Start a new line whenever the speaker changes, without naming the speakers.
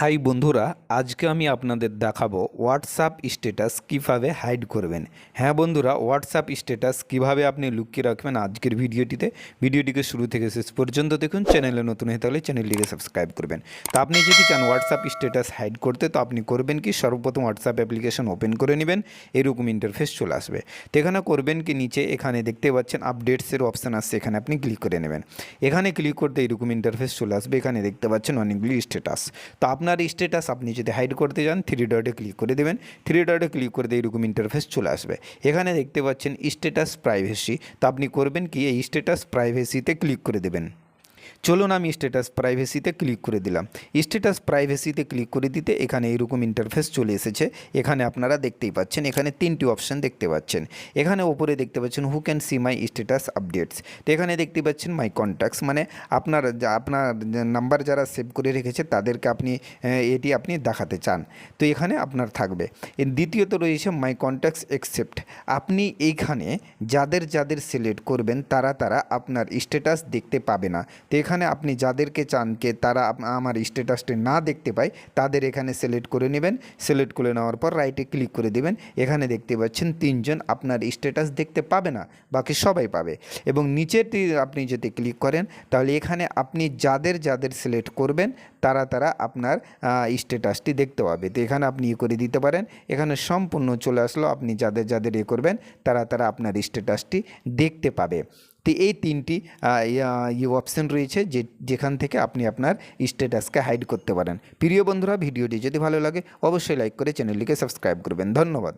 High বন্ধুরা, আজকে আমি আপনাদের দেখাবো হোয়াটসঅ্যাপ স্ট্যাটাস কীভাবে হাইড করবেন। হ্যাঁ বন্ধুরা হোয়াটসঅ্যাপ স্ট্যাটাস কীভাবে আপনি লুকিয়ে রাখবেন আজকের ভিডিওটিতে? ভিডিওটিকে শুরু থেকে শেষ পর্যন্ত দেখুন, চ্যানেলে নতুন হয়ে থাকলে চ্যানেলটিকে সাবস্ক্রাইব করবেন। তো আপনি যদি চান হোয়াটসঅ্যাপ স্ট্যাটাস হাইড করতে, তো আপনি করবেন কি, সর্বপ্রথম হোয়াটসঅ্যাপ অ্যাপ্লিকেশন ওপেন করে নেবেন, এরকম ইন্টারফেস চলে আসবে। তো এখানে করবেন কি, নিচে এখানে দেখতে পাচ্ছেন আপডেটসের অপশান আসছে, এখানে আপনি ক্লিক করে নেবেন। এখানে ক্লিক করতে এরকম ইন্টারফেস চলে আসবে, এখানে দেখতে পাচ্ছেন অনেকগুলি স্ট্যাটাস তো আপনার স্ট্যাটাস আপনি যদি হাইড করতে যান থ্রি ডটে ক্লিক করে দেবেন। থ্রি ডটে ক্লিক করে দিয়ে এরকম ইন্টারফেস চলে আসবে। এখানে দেখতে পাচ্ছেন স্ট্যাটাস প্রাইভেসি তো আপনি করবেন কি? এই স্ট্যাটাস প্রাইভেসিতে ক্লিক করে দেবেন। চলুন আমি স্ট্যাটাস প্রাইভেসিতে ক্লিক করে দিলাম। স্ট্যাটাস প্রাইভেসিতে ক্লিক করে দিতে এখানে এরকম ইন্টারফেস চলে এসেছে। এখানে আপনারা দেখতেই পাচ্ছেন, এখানে তিনটি অপশান দেখতে পাচ্ছেন। এখানে ওপরে দেখতে পাচ্ছেন who can see my status updates তো এখানে দেখতে পাচ্ছেন মাই কন্ট্যাক্টস মানে আপনার আপনার নাম্বার যারা সেভ করে রেখেছে, তাদেরকে আপনি এটি আপনি দেখাতে চান। তো এখানে আপনার থাকবে। দ্বিতীয়ত রয়েছে মাই কন্ট্যাক্টস একসেপ্ট আপনি এইখানে যাদের যাদের সিলেক্ট করবেন, তারা তারা আপনার স্ট্যাটাস দেখতে পাবে না। তো এখানে আপনি যাদেরকে চান কে তারা আমার স্ট্যাটাসটি না দেখতে পায়, তাদের এখানে সিলেক্ট করে নেবেন। সিলেক্ট করে নেওয়ার পর রাইটে ক্লিক করে দিবেন। এখানে দেখতে পাচ্ছেন তিনজন আপনার স্ট্যাটাস দেখতে পাবে না, বাকি সবাই পাবে। এবং নিচেরটি আপনি যদি ক্লিক করেন, তাহলে এখানে আপনি যাদের যাদের সিলেক্ট করবেন, তারা তারা আপনার স্ট্যাটাসটি দেখতে পাবে। তো এখানে আপনি ইয়ে করে দিতে পারেন। এখানে সম্পূর্ণ চলে আসলো, আপনি যাদের যাদের ইয়ে করবেন, তারা তারা আপনার স্ট্যাটাসটি দেখতে পাবে। তো এই তিনটি ই অপশান রয়েছে যে, যেখান থেকে আপনি আপনার স্ট্যাটাসকে হাইড করতে পারেন। প্রিয় বন্ধুরা, ভিডিওটি যদি ভালো লাগে, অবশ্যই লাইক করে চ্যানেলটিকে সাবস্ক্রাইব করবেন। ধন্যবাদ।